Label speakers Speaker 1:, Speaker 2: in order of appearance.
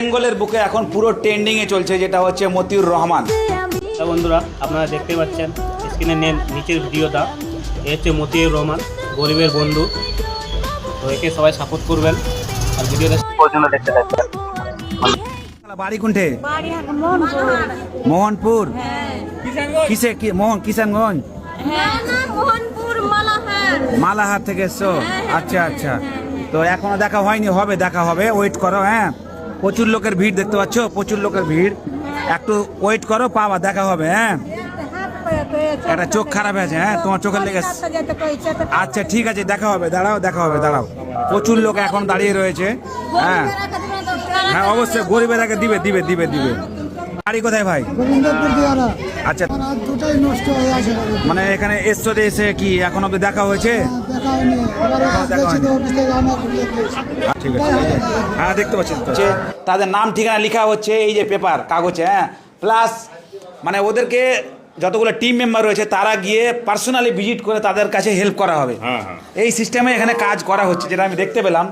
Speaker 1: বেঙ্গলের বুকে এখন পুরো ট্রেন্ডিং এ চলছে যেটা হচ্ছে মতিউর রহমান।
Speaker 2: বন্ধুরা আপনারা দেখতে পাচ্ছেন স্ক্রিনে নেন নিচের ভিডিওটা। এ হচ্ছে মতিউর রহমান গরিবের বন্ধু। তো একে সবাই সাপোর্ট করবেন। আর ভিডিওটা পর্যন্ত দেখতে থাকবেন
Speaker 1: বাড়ি কোনঠে?
Speaker 3: বাড়ি হাট মোহনপুর।
Speaker 1: মোহনপুর? কিসে কি মোহন কিষানগঞ্জ?
Speaker 3: হ্যাঁ
Speaker 1: মালাহাট থেকে এসছো? আচ্ছা আচ্ছা। তো এখনও দেখা হয়নি হবে দেখা হবে। ওয়েট করো হ্যাঁ। প্রচুর লোকের ভিড় দেখতে পাচ্ছ, প্রচুর লোকের ভিড়। একটু ওয়েট করো পাবা দেখা হবে হ্যাঁ? একটা চোখ খারাপ হয়েছে হ্যাঁ? তোমার চোখের লেগে আচ্ছা ঠিক আছে, দেখা হবে, দাঁড়াও, দেখা হবে, দাঁড়াও। প্রচুর লোক এখন দাঁড়িয়ে রয়েছে হ্যাঁ? হ্যাঁ অবশ্যই গরিবের আগে দিবে দিবে দিবে দিবে। বাড়ি কোথায় ভাই?
Speaker 4: গোবিন্দপুর দিয়ারা।
Speaker 1: আচ্ছা।
Speaker 4: আর দুটাই নষ্ট হয়ে আছে
Speaker 1: মানে এখানে এসছো এসে কি এখন অব্দি দেখা হয়েছে?
Speaker 4: দেখা হয়নি।
Speaker 1: ঠিক আছে। হ্যাঁ দেখতে পাচ্ছি তাদের নাম ঠিকানা লেখা হচ্ছে এই যে পেপার কাগজে হ্যাঁ। প্লাস মানে ওদেরকে যতগুলো টিম মেম্বার রয়েছে তারা গিয়ে পার্সোনালি ভিজিট করে তাদের কাছে হেল্প করা হবে। এই সিস্টেমে এখানে কাজ করা হচ্ছে যেটা আমি দেখতে পেলাম।